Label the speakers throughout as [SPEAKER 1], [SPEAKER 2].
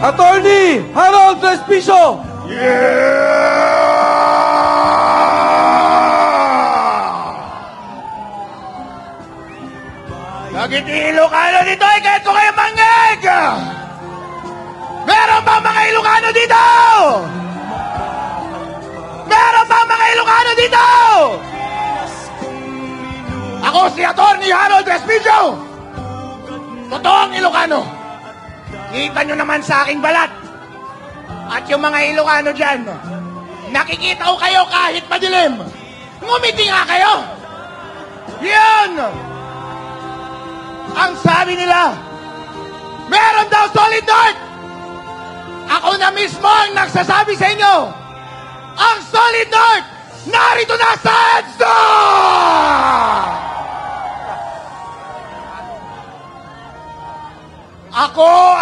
[SPEAKER 1] Attorney Harold Respicio!
[SPEAKER 2] Bakit Ilocano dito ay kahit ko kayo mangeg? Meron ba mga Ilocano dito? Meron ba mga Ilocano dito? Ako si Atty. Harold Respicio. Totoong Ilocano. Kita nyo naman sa aking balat. At yung mga Ilocano dyan, nakikita ko kayo kahit madilim. Ngumiti nga kayo. Yan! Ang sabi nila, meron daw solid north! Ako na mismo ang nagsasabi sa inyo, ang solid north, narito na sa EDSA!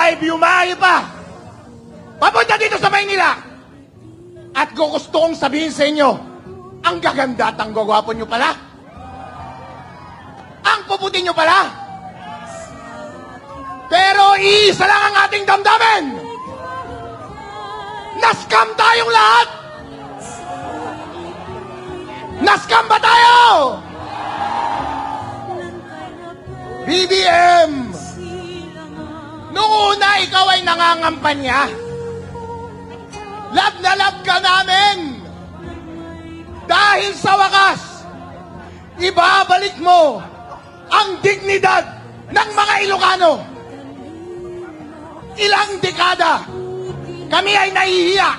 [SPEAKER 2] Ako ay biumahe pa. Papunta dito sa Maynila. At gusto kong sabihin sa inyo, ang gaganda at ang gagwapo nyo pala. Ang puputi nyo pala. Pero iisa lang ang ating damdamin. Naskam tayong lahat. Naskam ba tayo? BBM! Ikaw ay nangangampanya. Lab na lab ka namin. Dahil sa wakas, ibabalik mo ang dignidad ng mga Ilocano. Ilang dekada, kami ay nahihiya.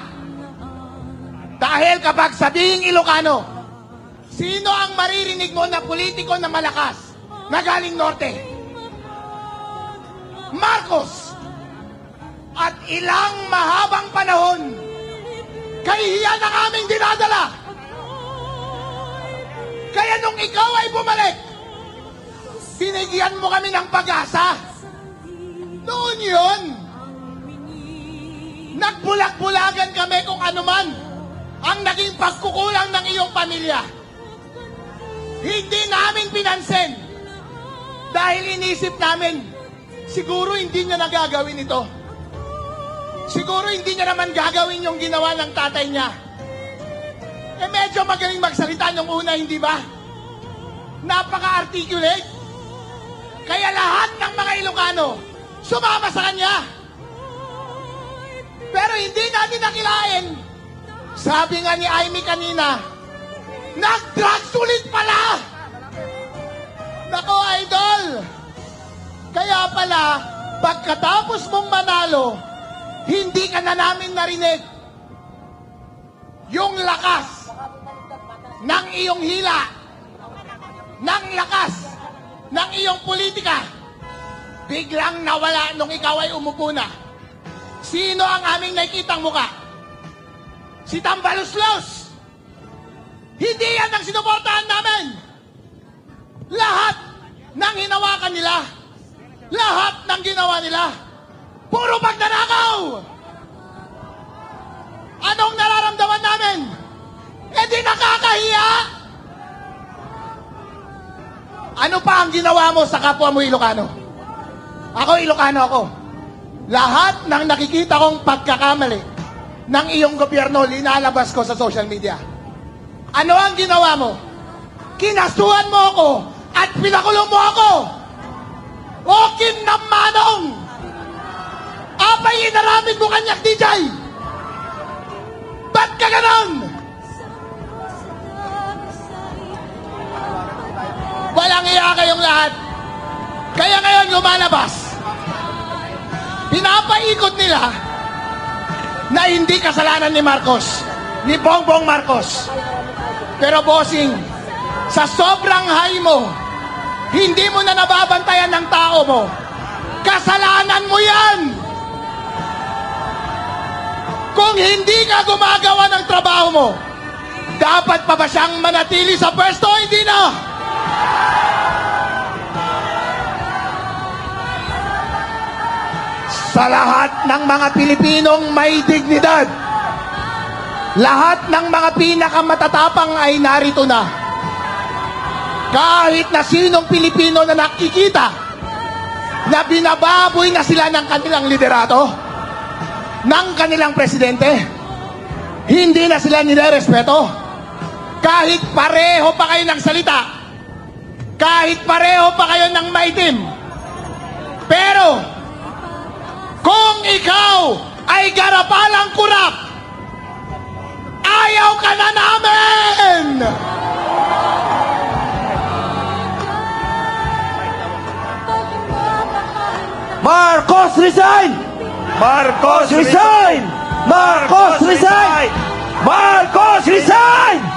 [SPEAKER 2] Dahil kapag sabihing Ilocano, sino ang maririnig mo na politiko na malakas na galing Norte? Marcos! At ilang mahabang panahon, kahihiyan ang aming dinadala. Kaya nung ikaw ay bumalik, binigyan mo kami ng pag-asa. Noon yun, nagbulag-bulagan kami kung anuman ang naging pagkukulang ng iyong pamilya. Hindi namin pinansin dahil inisip namin, siguro hindi niya nagagawin ito. Siguro hindi niya naman gagawin yung ginawa ng tatay niya. Eh medyo magaling magsalita nung una, hindi ba? Napaka-articulate. Kaya lahat ng mga Ilocano, sumama sa kanya. Pero hindi natin nakilain. Sabi nga ni Amy kanina, nag-drugs ulit pala! Nako, idol! Kaya pala, pagkatapos mong manalo, hindi ka na namin narinig yung lakas ng iyong hila, ng lakas ng iyong politika, biglang nawala nung ikaw ay umupo na. Sino ang aming nakikitang muka? Si Tambaluslos! Hindi yan ang sinuportahan namin! Lahat ng hinawakan nila, lahat ng ginawa nila, puro pagnanakaw! Eh di nakakahiya! Ano pa ang ginawa mo sa kapwa mo Ilocano? Ako Ilocano ako. Lahat ng nakikita kong pagkakamali ng iyong gobyerno, linalabas ko sa social media. Ano ang ginawa mo? Kinasuhan mo ako at pinakulong mo ako! O kinnamanong! Apay inaramid mo kanyak DJ! Lumalabas. Pinapaikot nila na hindi kasalanan ni Marcos, ni Bongbong Marcos. Pero bossing, sa sobrang high mo, hindi mo na nababantayan ng tao mo. Kasalanan mo yan! Kung hindi ka gumagawa ng trabaho mo, dapat pa ba siyang manatili sa pwesto? Hindi na! Sa lahat ng mga Pilipinong may dignidad, lahat ng mga pinakamatatapang ay narito na. Kahit na sinong Pilipino na nakikita na binababoy na sila ng kanilang liderato, ng kanilang presidente. Hindi na sila nilerespeto. Kahit pareho pa kayo ng salita, kahit pareho pa kayo ng maitim, pero kung ikaw ay garapalang kurap, ayaw ka na namin!
[SPEAKER 1] Marcos resign!
[SPEAKER 3] Marcos
[SPEAKER 1] Resign! Marcos resign! Marcos resign!